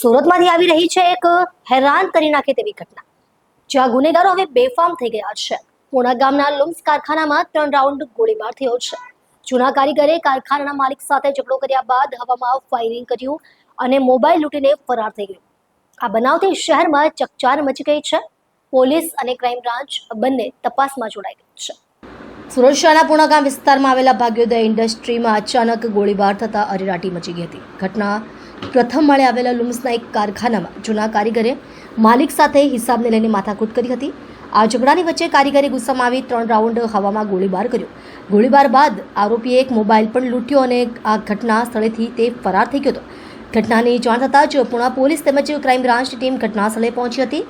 સુરતમાંથી આવી રહી છે એક હેરાન કરી નાખે તેવી ઘટના. જ્યાં ગુનેગારો હવે બેફામ થઈ ગયા છે. પૂણા ગામના લુમ્સ કારખાનામાં ત્રણ રાઉન્ડ ગોળીબાર થયો છે. જૂના કારીગરે કારખાનાના માલિક સાથે ઝઘડો કર્યા બાદ હવામાં ફાયરિંગ કર્યું અને મોબાઈલ લૂંટીને ફરાર થઈ ગયો. આ બનાવથી શહેરમાં ચકચાર મચી ગઈ છે. પોલીસ અને ક્રાઇમ બ્રાન્ચ બંને તપાસમાં જોડાઈ ગઈ છે. સુરત શહેરના પૂર્ણા ગામ વિસ્તારમાં આવેલા ભાગ્યોદય ઇન્ડસ્ટ્રીમાં અચાનક ગોળીબાર થતા અરેરાટી મચી ગઈ હતી. ઘટના પ્રથમ માળે આવેલા લુમ્સના એક કારખાનામાં જૂના કારીગરે માલિક સાથે હિસાબને લઈને માથાકૂટ કરી હતી. આ ઝઘડાની વચ્ચે કારીગરે ગુસ્સામાં આવી ત્રણ રાઉન્ડ હવામાં ગોળીબાર કર્યો. ગોળીબાર બાદ આરોપીએ એક મોબાઈલ પણ લૂંટ્યો અને આ ઘટના સ્થળેથી તે ફરાર થઈ ગયો હતો. ઘટનાની જાણ થતાં જ પૂણા પોલીસ તેમજ ક્રાઇમ બ્રાન્ચની ટીમ ઘટના સ્થળે પહોંચી હતી.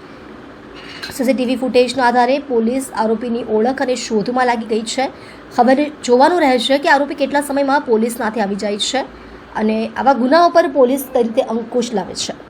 સીસીટીવી ફૂટેજના આધારે પોલીસ આરોપીની ઓળખ અને શોધમાં લાગી ગઈ છે. ખબર જોવાનું રહે છે કે આરોપી કેટલા સમયમાં પોલીસ નાથે આવી જાય છે. અને આવા ગુનાઓ પર પોલીસ કઈ રીતે અંકુશ લાવે છે?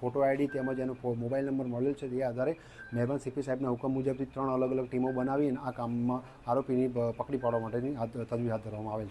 ફોટો આઈડી તેમજ એનો મોબાઈલ નંબર મળેલ છે તે આધારે મહેરબાન સીપી સાહેબના હુકમ મુજબથી ત્રણ અલગ અલગ ટીમો બનાવીને આ કામમાં આરોપીની પકડી પાડવા માટેની તજવીજ હાથ ધરવામાં આવેલ છે.